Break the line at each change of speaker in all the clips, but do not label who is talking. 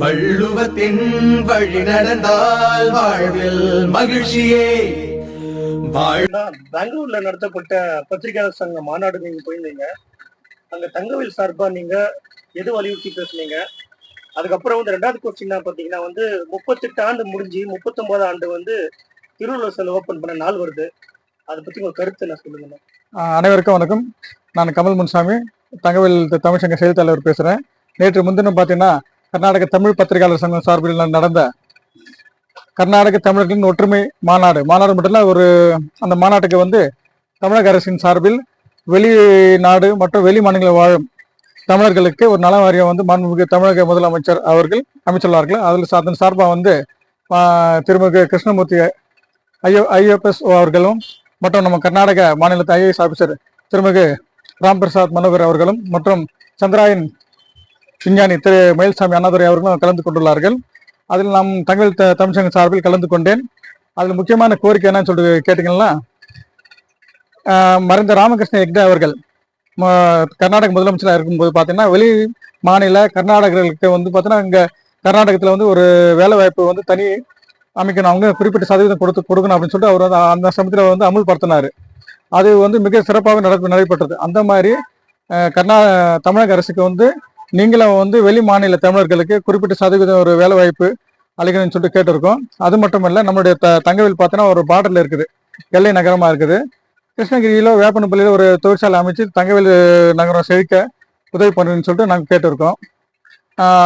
வள்ளுவத்தின் வழி நடந்தால் வாழ்வில் மகிழ்ச்சியே.
தான் பெங்களூர்ல நடத்தப்பட்ட பத்திரிகையாளர் சங்க மாநாடு நீங்க போயிருந்தீங்க. அங்க தங்கவேல் சார்பா நீங்க எது வலியுறுத்தி பேசுனீங்க? அதுக்கப்புறம் வந்து ரெண்டாவது கொஸ்டின் பாத்தீங்கன்னா வந்து முப்பத்தெட்டு ஆண்டு முடிஞ்சு முப்பத்தொன்பது ஆண்டு வந்து திருவள்ளுவர் சிலை ஓபன் பண்ண நாள் வருது. அதை பத்தி உங்க கருத்து என்ன சொல்லுங்க
அனைவருக்கும் வணக்கம். நான் கமல் முன்சாமி தகவல் தமிழ்ச்சங்க செய்தித் தலைவர் பேசுகிறேன் நேற்று முன்தினம் பார்த்தீங்கன்னா கர்நாடக தமிழ் பத்திரிகையாளர் சங்கம் சார்பில் நடந்த கர்நாடக தமிழர்களின் ஒற்றுமை மாநாடு. மாநாடு மட்டும் ஒரு அந்த மாநாட்டுக்கு வந்து தமிழக அரசின் சார்பில் வெளிநாடு மற்றும் வெளி மாநிலங்களில் வாழும் தமிழர்களுக்கு ஒரு நல வாரியம் வந்து மாண்புமிகு தமிழக முதலமைச்சர் அவர்கள் அமைச்சுள்ளார்கள். அதில் அதன் சார்பாக வந்து திருமிகு கிருஷ்ணமூர்த்தி ஐஓ ஐஎஃப்எஸ் அவர்களும் மற்றும் நம்ம கர்நாடக மாநிலத்தை ஐஏஎஸ் ஆபீசர் திருமிகு ராம் பிரசாத் மனோகர் அவர்களும் மற்றும் சந்திராயன் விஞ்ஞானி திரு மயில்சாமி அண்ணாதுரை அவர்களும் கலந்து கொண்டுள்ளார்கள். அதில் நாம் தங்கள் த- தமிழ்ச்சங்க சார்பில் கலந்து கொண்டேன். அதில் முக்கியமான கோரிக்கை என்னன்னு சொல்லிட்டு கேட்டிங்கன்னா மறைந்த ராமகிருஷ்ண எக்டே அவர்கள். கர்நாடக முதலமைச்சராக இருக்கும்போது பார்த்தீங்கன்னா வெளி மாநில கர்நாடகர்களுக்கு வந்து பார்த்தீங்கன்னா இங்கே கர்நாடகத்தில் வந்து ஒரு வேலை வாய்ப்பு வந்து தனி அமைக்கணும். அவங்க குறிப்பிட்ட சதவீதம் கொடுத்து கொடுக்கணும் அப்படின்னு சொல்லிட்டு அவர் அந்த சமயத்தில் வந்து அமுல்படுத்தினார். அது வந்து மிக சிறப்பாக நட நடைபெற்றது. அந்த மாதிரி கர்நா தமிழக அரசுக்கு வந்து நீங்களும் வந்து வெளி மாநில தமிழர்களுக்கு குறிப்பிட்ட சதவீதம் ஒரு வேலை வாய்ப்பு அளிக்கணும்னு சொல்லிட்டு கேட்டிருக்கோம். அது மட்டும் இல்லை நம்மளுடைய த தங்கவில் பார்த்தோன்னா ஒரு பார்டரில் இருக்குது. எல்லை நகரமாக இருக்குது. கிருஷ்ணகிரியில வேப்பனப்பள்ளியில் ஒரு தொழிற்சாலை அமைச்சு தங்கவேல் நகரம் செழிக்க உதவி பண்ணுன்னு சொல்லிட்டு நாங்கள் கேட்டிருக்கோம்.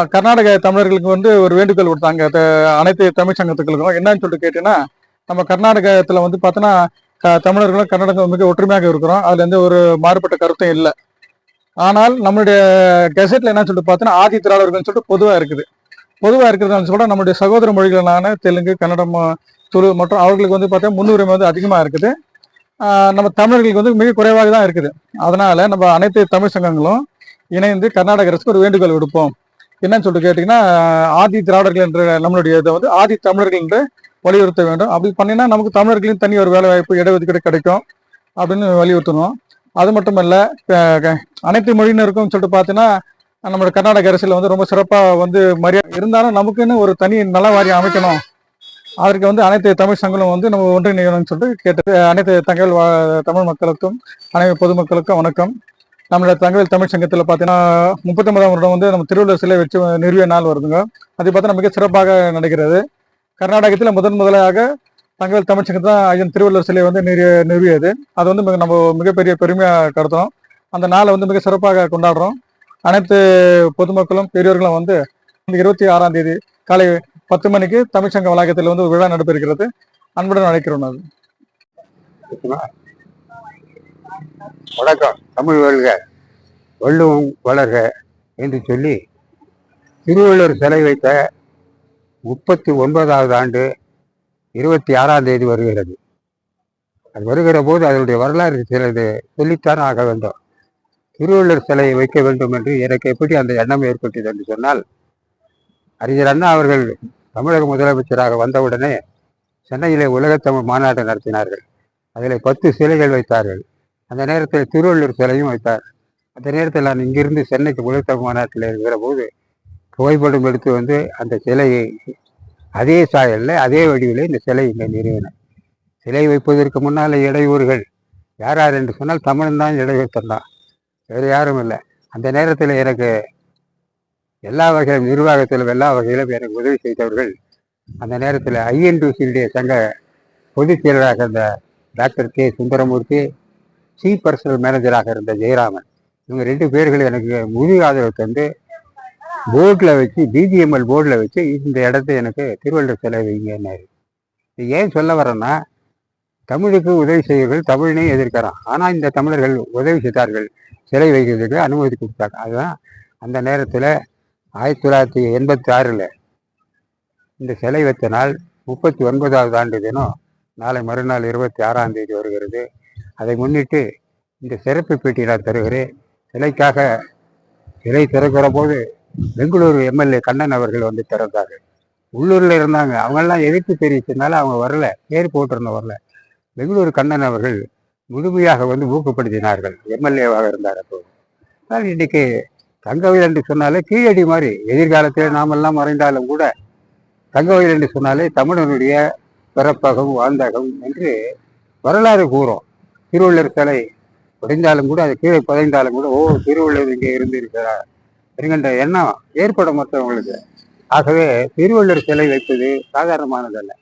கர்நாடக தமிழர்களுக்கு வந்து ஒரு வேண்டுகோள் கொடுத்தாங்க. த- அனைத்து தமிழ் சங்கத்துக்களுக்கும் என்னன்னு சொல்லிட்டு கேட்டீங்கன்னா நம்ம கர்நாடகத்தில் வந்து பார்த்தோன்னா தமிழர்களும் கர்நாடகம் மிக ஒற்றுமையாக இருக்கிறோம். அதுல எந்த ஒரு மாறுபட்ட கருத்தும் இல்லை. ஆனால் நம்மளுடைய கெசட்ல என்ன சொல்லிட்டு பார்த்தோன்னா ஆதி திராவிடர்கள்னு சொல்லிட்டு பொதுவாக இருக்குது. பொதுவாக இருக்கிறதுனால சொல்ல நம்மளுடைய சகோதர மொழிகளான தெலுங்கு கன்னடம் துளு மற்றும் அவர்களுக்கு வந்து பார்த்தா முன்னுரிமை வந்து அதிகமாக இருக்குது. நம்ம தமிழர்களுக்கு வந்து மிக குறைவாக தான் இருக்குது. அதனால நம்ம அனைத்து தமிழ் சங்கங்களும் இணைந்து கர்நாடக அரசுக்கு ஒரு வேண்டுகோள் விடுப்போம். என்னன்னு சொல்லிட்டு கேட்டிங்கன்னா ஆதி திராவிடர்கள் என்ற நம்மளுடைய இதை வந்து ஆதி தமிழர்கள் என்று வலியுறுத்த வேண்டும். அப்படி பண்ணினா நமக்கு தமிழர்களின் தனி ஒரு வேலை வாய்ப்பு இடஒதுக்கீடு கிடைக்கும் அப்படின்னு வலியுறுத்தணும். அது மட்டும் இல்லை அனைத்து மொழியினருக்கும் சொல்லிட்டு பார்த்தீங்கன்னா நம்மளோட கர்நாடக அரசியல் வந்து ரொம்ப சிறப்பாக வந்து மரியாதை இருந்தாலும் நமக்குன்னு ஒரு தனி நல வாரியம் அமைக்கணும். அதற்கு வந்து அனைத்து தமிழ் சங்கங்களும் வந்து நம்ம ஒன்றிணையணும்னு சொல்லிட்டு கேட்டது அனைத்து தகவல் வா- தமிழ் மக்களுக்கும் அனைத்து பொதுமக்களுக்கும் வணக்கம். நம்மளோட தகவல் தமிழ் சங்கத்தில் பார்த்தீங்கன்னா முப்பத்தொன்பதாம் வருடம் வந்து நம்ம திருவள்ளுவர் சிலை வச்சு நிறுவிய நாள் வருதுங்க. அது பார்த்தா மிக சிறப்பாக நடக்கிறது. கர்நாடகத்தில் முதன் முதலாக தகவல் தமிழ் தான் ஐயன் திருவள்ளுவர் சிலை வந்து நிறுவிய நிறுவியது. அது வந்து மிக நம்ம மிகப்பெரிய பெருமையாக கருதுறோம். அந்த நாளை வந்து மிக சிறப்பாக கொண்டாடுறோம். அனைத்து பொதுமக்களும் பெரியோர்களும் வந்து இந்த இருபத்தி ஆறாம் தேதி காலை பத்து மணிக்கு தமிழ்ச்சங்க வளாகத்தில் வந்து விழா நடைபெறுகிறது. அன்புடன் அழைக்கிறோம் அது
வணக்கம். தமிழ் வாழ்க வள்ளுவம் வளர்க என்று சொல்லி திருவள்ளுவர் சிலை வைத்த முப்பத்தி ஒன்பதாவது ஆண்டு இருபத்தி ஆறாம் தேதி வருகிறது. அது வருகிற போது அதனுடைய வரலாறு சிலது சொல்லித்தான் ஆக வேண்டும். திருவள்ளுவர் சிலையை வைக்க வேண்டும் என்று எனக்கு எப்படி அந்த எண்ணம் ஏற்பட்டது என்று சொன்னால் அறிஞர் அண்ணா அவர்கள் தமிழக முதலமைச்சராக வந்தவுடனே சென்னையிலே உலகத்தமிழ் மாநாட்டை நடத்தினார்கள். அதில் பத்து சிலைகள் வைத்தார்கள். அந்த நேரத்தில் திருவள்ளூர் சிலையும் வைத்தார். அந்த நேரத்தில் நான் இங்கிருந்து சென்னைக்கு உலகத்தமிழ் மாநாட்டில் இருக்கிற போது புகைப்படம் எடுத்து வந்து அந்த சிலையை அதே சாயலில் அதே வடிவில் இந்த சிலை இங்கே நிறுவினேன் சிலை வைப்பதற்கு முன்னால் இடையூறுகள். யார் யார் என்று சொன்னால் தமிழன் தான் இடையூறுத்தன் தான் வேறு யாரும் இல்லை. அந்த நேரத்தில் எனக்கு எல்லா வகையிலும் நிர்வாகத்திலும் எல்லா வகையிலும் எனக்கு உதவி செய்தவர்கள் அந்த நேரத்தில் ஐஎன்டிசியுடைய சங்க பொதுச் செயலராக இருந்த doctor K. Sundaramoorthy chief personnel மேனேஜராக இருந்த ஜெயராமன். இவங்க ரெண்டு பேர்கள் எனக்கு முழு ஆதரவு தந்து போர்டில் வச்சு பிஜிஎம்எல் போர்டில் வச்சு இந்த இடத்த எனக்கு திருவள்ளுவர் சிலை வைங்கன்னாரு. இது ஏன் சொல்ல வரேன்னா தமிழுக்கு உதவி செய்வர்கள் தமிழினையும் எதிர்க்கிறான். ஆனால் இந்த தமிழர்கள் உதவி செய்தார்கள். சிலை வைக்கிறதுக்கு அனுமதி கொடுத்தாங்க. அதுதான் அந்த நேரத்தில் ஆயிரத்தி தொள்ளாயிரத்தி எண்பத்தி ஆறில் இந்த சிலை வைத்த நாள் முப்பத்தி ஒன்பதாவது ஆண்டு தினம் நாளை மறுநாள் இருபத்தி ஆறாம் தேதி வருகிறது. அதை முன்னிட்டு இந்த சிறப்பு பேட்டி நான் தருகிறேன். சிலைக்காக சிலை திறக்கிற போது பெங்களூரு எம்எல்ஏ கண்ணன் அவர்கள் வந்து திறந்தார்கள் உள்ளூரில் இருந்தாங்க. அவங்கெல்லாம் எதிர்ப்பு தெரிவித்ததுனால அவங்க வரல. பேர் போட்டிருந்த வரல. பெங்களூரு கண்ணன் அவர்கள் முழுமையாக வந்து ஊக்கப்படுத்தினார்கள். எம்எல்ஏவாக இருந்தார் அப்போ ஆனால் இன்னைக்கு தங்கவயல் என்று சொன்னாலே கீழடி மாதிரி. எதிர்காலத்தில் நாமெல்லாம் மறைந்தாலும் கூட தங்கவயல் என்று சொன்னாலே தமிழனுடைய பிறப்பகம் வாழ்ந்தகம் என்று வரலாறு கூறும். திருவள்ளுவர் சிலை உடைந்தாலும் கூட அது கீழே புதைந்தாலும் கூட ஓ திருவள்ளுவர் இங்கே இருந்திருக்கிறார். என்கின்ற எண்ணம் ஏற்படும் மற்றவங்களுக்கு ஆகவே திருவள்ளுவர் சிலை வைப்பது சாதாரணமானதல்ல.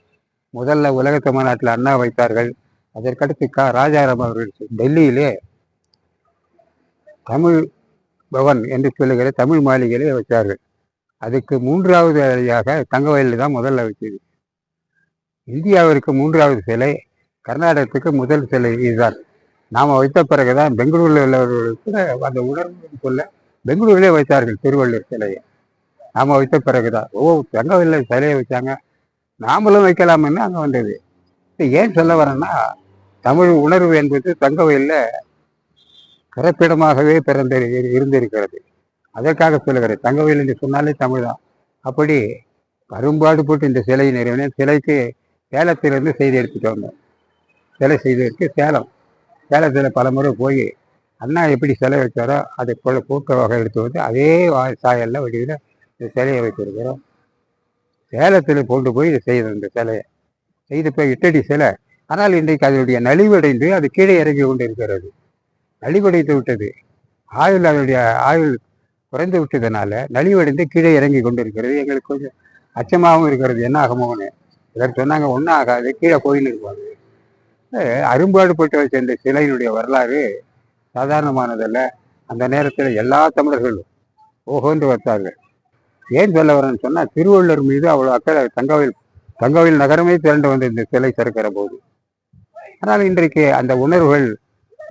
முதல்ல உலக தமிழ்நாட்டில் அண்ணா வைத்தார்கள். அதற்கடுத்து கா. ராஜாராம் அவர்கள் டெல்லியிலே தமிழ் பவன் என்று சொல்லுகிற தமிழ் மாளிகையிலே வைத்தார்கள். அதுக்கு மூன்றாவது அழியாக தங்கவயலில் தான் முதல்ல வச்சது இந்தியாவிற்கு மூன்றாவது சிலை கர்நாடகத்துக்கு முதல் சிலை இதுதான். நாம் வைத்த பிறகுதான் பெங்களூரில் உள்ளவர்களுக்கு அந்த உணர்வு சொல்ல பெங்களூரிலே வைத்தார்கள் திருவள்ளுவர் சிலையை. நாம் வைத்த பிறகுதான். ஓ தங்கவில்லை சிலையை வச்சாங்க நாமளும் வைக்கலாம்னு அங்கே வந்தது. ஏன் சொல்ல வரேன்னா தமிழ் உணர்வு என்பது தங்கவயலில் பிறப்பிடமாகவே பிறந்த இருந்திருக்கிறது. அதற்காக சொல்லுகிறேன் தங்கவயல் என்று சொன்னாலே தமிழ் தான் அப்படி கரும்பாடு போட்டு இந்த சிலை நிறுவனம் சிலைக்கு சேலத்திலிருந்து செய்தி எடுத்துட்டு வந்தோம். சிலை செய்ததற்கு சேலம். சேலத்தில் பல முறை போய் அண்ணா எப்படி சிலை வைச்சாரோ அதை போல பூக்க வகை எடுத்து வந்து அதே வா- சாயல்ல வடிவில் இந்த சிலையை வைத்திருக்கிறோம். சேலத்தில் கொண்டு போய் இதை செய்தோம் இந்த சிலையை. செய்து போய் இட்டடி சிலை. ஆனால் இன்றைக்கு அதனுடைய நலிவடைந்து அது கீழே இறங்கி கொண்டு இருக்கிறது நலிவடைந்து விட்டது. ஆயுள் அதனுடைய ஆயுள் குறைந்து விட்டதுனால நலிவடைந்து கீழே இறங்கி கொண்டு இருக்கிறது எங்களுக்கு கொஞ்சம் அச்சமாகவும் இருக்கிறது. என்ன ஆகுமோன்னு இதற்கு சொன்னாங்க ஒன்றும் ஆகாது. கீழே கோயில் இருப்பாங்க அஹ் அரும்பாடுபட்டு வச்ச இந்த சிலையினுடைய வரலாறு சாதாரணமானதல்ல. அந்த நேரத்தில் எல்லா தமிழர்களும் ஓஹோன்று வைத்தார்கள் ஏன் சொல்ல வரேன்னு சொன்னால் திருவள்ளுவர் மீது அவ்வளோ அக்கறை தங்கவேல் தங்கவேல் நகரமே திரண்டு வந்த இந்த சிலை திறக்கிற போது. ஆனால் இன்றைக்கு அந்த உணர்வுகள்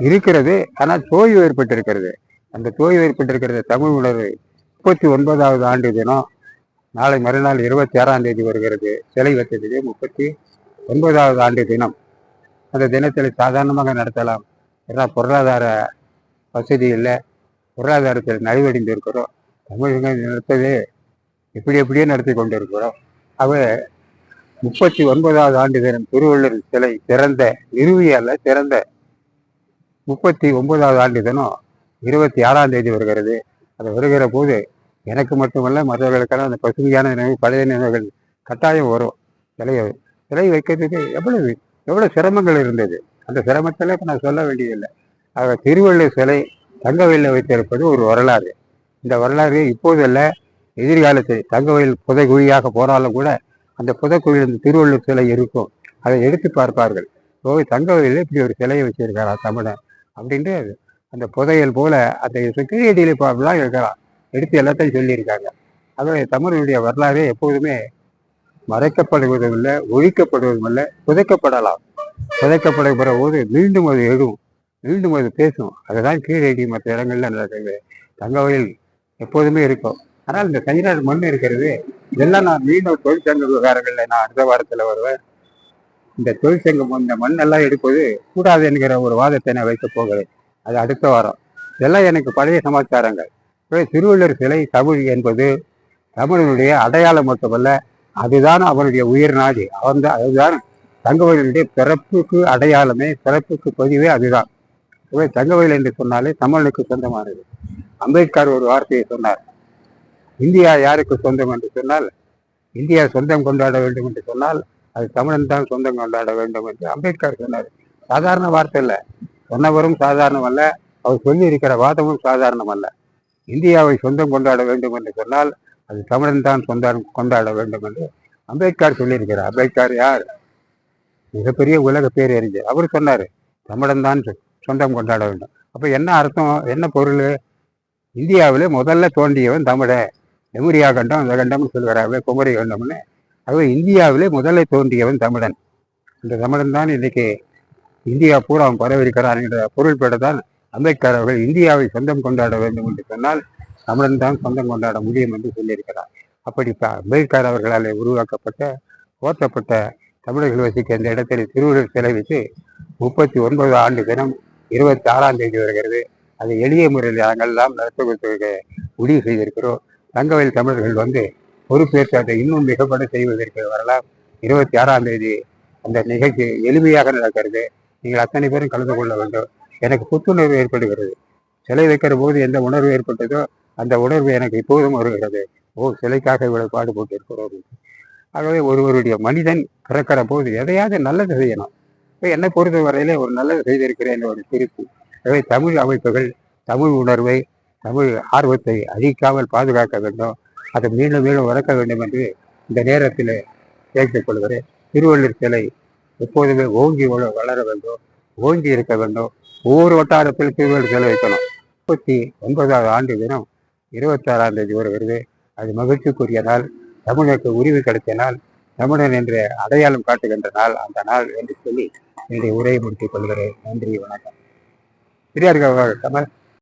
இருக்கிறது ஆனால் தோய்வு ஏற்பட்டிருக்கிறது. அந்த தோய்வு ஏற்பட்டிருக்கிறது தமிழ் உணர்வு. முப்பத்தி ஒன்பதாவது ஆண்டு தினம் நாளை மறுநாள் இருபத்தி ஆறாம் தேதி வருகிறது. சிலை வைத்ததிலே முப்பத்தி ஒன்பதாவது ஆண்டு தினம். அந்த தினத்தில் சாதாரணமாக நடத்தலாம். ஏன்னா பொருளாதார வசதி இல்லை. பொருளாதாரத்தில் நலிவடைந்து இருக்கிறோம் தமிழக நடத்தவே இப்படி எப்படியே நடத்தி கொண்டு இருக்கிறோம் அவர் முப்பத்தி ஒன்பதாவது ஆண்டு தினம் திருவள்ளுவர் சிலை திறந்த நிறுவிய அல்ல திறந்த முப்பத்தி ஒன்பதாவது ஆண்டு தினம் இருபத்தி ஆறாம் தேதி வருகிறது. அது வருகிற போது எனக்கு மட்டுமல்ல மற்றவர்களுக்கெல்லாம் அந்த பசுமையான நினைவு பழைய நினைவுகள் கட்டாயம் வரும். சிலையை சிலை வைக்கிறதுக்கு எவ்வளவு எவ்வளோ சிரமங்கள் இருந்தது. அந்த சிரமத்தில் இப்போ நான் சொல்ல வேண்டியதில்லை. ஆக திருவள்ளுவர் சிலை தங்கவயலில் வைத்திருப்பது ஒரு வரலாறு. இந்த வரலாறு இப்போதல்ல எதிர்காலத்தில் புதை குழியாக போனாலும் கூட அந்த புதைக்குழியில் இந்த திருவள்ளுவர் சிலை இருக்கும். அதை எடுத்து பார்ப்பார்கள். ஓ தங்கவயலில் இப்படி ஒரு சிலையை வச்சிருக்காரா தமிழன் அப்படின்ட்டு அந்த புதையல் போல அந்த சுக்கிரியடியில் பார்க்கலாம் இருக்கலாம். எடுத்து எல்லாத்தையும் சொல்லியிருக்காங்க. ஆகவே தமிழனுடைய வரலாறு எப்போதுமே மறைக்கப்படுவதும் இல்லை ஒழிக்கப்படுவதும் இல்லை புதைக்கப்படலாம். புதைக்கப்படுகிற போது மீண்டும் அது எழும். மீண்டும் அது பேசும். அதுதான் கீழடி மற்ற இடங்கள்ல நடக்குது தங்கவையில் எப்போதுமே இருக்கும். ஆனால் இந்த தனிநாடு மண் இருக்கிறது. இதெல்லாம் நான் மீண்டும் தொழிற்சங்க விவகாரங்களில் நான் அடுத்த வாரத்தில் வருவேன். இந்த தொழிற்சங்கம் இந்த மண்ணெல்லாம் எடுப்பது கூடாது என்கிற ஒரு வாதத்தை நான் வைக்கப் போகிறேன். அது அடுத்த வாரம். இதெல்லாம் எனக்கு பழைய சமாச்சாரங்கள். திருவள்ளுவர் சிலை தமிழ் என்பது தமிழனுடைய அடையாளம் மட்டுமல்ல அதுதான் அவனுடைய உயிர் நாடி. அவன் அதுதான் தங்கவயலுடைய பிறப்புக்கு அடையாளமே பிறப்புக்கு பதிவே அதுதான். எனவே தங்கவயல் என்று சொன்னாலே தமிழனுக்கு சொந்தமானது. அம்பேத்கர் ஒரு வார்த்தையை சொன்னார். இந்தியா யாருக்கு சொந்தம் என்று சொன்னால் இந்தியா சொந்தம் கொண்டாட வேண்டும் என்று சொன்னால் அது தமிழன் தான் சொந்தம் கொண்டாட வேண்டும் என்று அம்பேத்கர் சொன்னார். சாதாரண வார்த்தை இல்லை. சொன்னவரும் சாதாரணம் அல்ல. அவர் சொல்லி இருக்கிற வாதமும் சாதாரணம் அல்ல. இந்தியாவை சொந்தம் கொண்டாட வேண்டும் என்று சொன்னால் அது தமிழன் தான் சொந்தம் கொண்டாட வேண்டும் என்று அம்பேத்கர் சொல்லியிருக்கிறார். அம்பேத்கர் யார்? மிகப்பெரிய உலக பேரறிஞர். அவர் சொன்னார் தமிழன் தான் சொ- சொந்தம் கொண்டாட வேண்டும். அப்போ என்ன அர்த்தம் என்ன பொருள்? இந்தியாவிலே முதல்ல தோன்றியவன் தமிழன் லெமுரியா கண்டம் அந்த கண்டம்னு சொல்கிறாரு குமரி கண்டம்னு. அவர் இந்தியாவிலே முதல்ல தோன்றியவன் தமிழன். இந்த தமிழன் தான் இன்றைக்கி இந்தியா பூரா அவன் பரவிருக்கிறான் என்ற பொருள்பட தான் அம்பேத்கர் அவர்கள் இந்தியாவை சொந்தம் கொண்டாட வேண்டும் என்று சொன்னால் தமிழன் தான் சொந்தம் கொண்டாட முடியும் என்று சொல்லியிருக்கிறார். அப்படி அம்பேத்கர் அவர்களால் உருவாக்கப்பட்ட போற்றப்பட்ட தமிழர்கள் வசிக்க இந்த இடத்தில் திருவள்ளுவர் சிலை வைத்து முப்பத்தி ஒன்பது ஆண்டு தினம் இருபத்தி ஆறாம் தேதி வருகிறது. அதை எளிய முறையில் நாங்கள் எல்லாம் நடத்துவதற்கு முடிவு செய்திருக்கிறோம். தங்கவயல் தமிழர்கள் வந்து பொறுப்பேற்று அதை இன்னும் மிகப்பட செய்வதற்கு வரலாம். இருபத்தி ஆறாம் தேதி அந்த நிகழ்ச்சி எளிமையாக நடக்கிறது. நீங்கள் அத்தனை பேரும் கலந்து கொள்ள வேண்டும். எனக்கு புத்துணர்வு ஏற்படுகிறது. சிலை வைக்கிற போது எந்த உணர்வு ஏற்பட்டதோ அந்த உணர்வு எனக்கு இப்போதும் வருகிறது. ஓ சிலைக்காக இவ்வளவு பாடுபட்டு இருக்கிறோம் ஆகவே ஒருவருடைய மனிதன் பிறக்கிற போது எதையாவது நல்லது செய்யணும். இப்போ என்னை பொறுத்த வரையிலே ஒரு நல்லது செய்திருக்கிறேன் ஒரு குறிப்பு. ஆகவே தமிழ் அமைப்புகள் தமிழ் உணர்வை தமிழ் ஆர்வத்தை அழிக்காமல் பாதுகாக்க வேண்டும். அதை மீண்டும் மீண்டும் வளர்க்க வேண்டும் என்று இந்த நேரத்தில் கேட்டுக்கொள்கிறேன் திருவள்ளுவர் சிலை எப்போதுமே ஓங்கி வளர வேண்டும் ஓங்கி இருக்க வேண்டும். ஒவ்வொரு வட்டாரத்தில் திருவள்ளுவர் சிலை வைக்கணும். முப்பத்தி ஒன்பதாவது ஆண்டு தினம் இருபத்தாறாம் தேதி வருகிறது அது மகிழ்ச்சிக்குரிய நாள் தமிழுக்கு உரிமை கிடைத்த நாள் தமிழன் என்று அடையாளம் காட்டுகின்ற நாள் அந்த நாள் என்று சொல்லி என்னுடைய உரையை முடித்துக் கொள்கிறேன். நன்றி வணக்கம். பெரியார்கள் கமல்.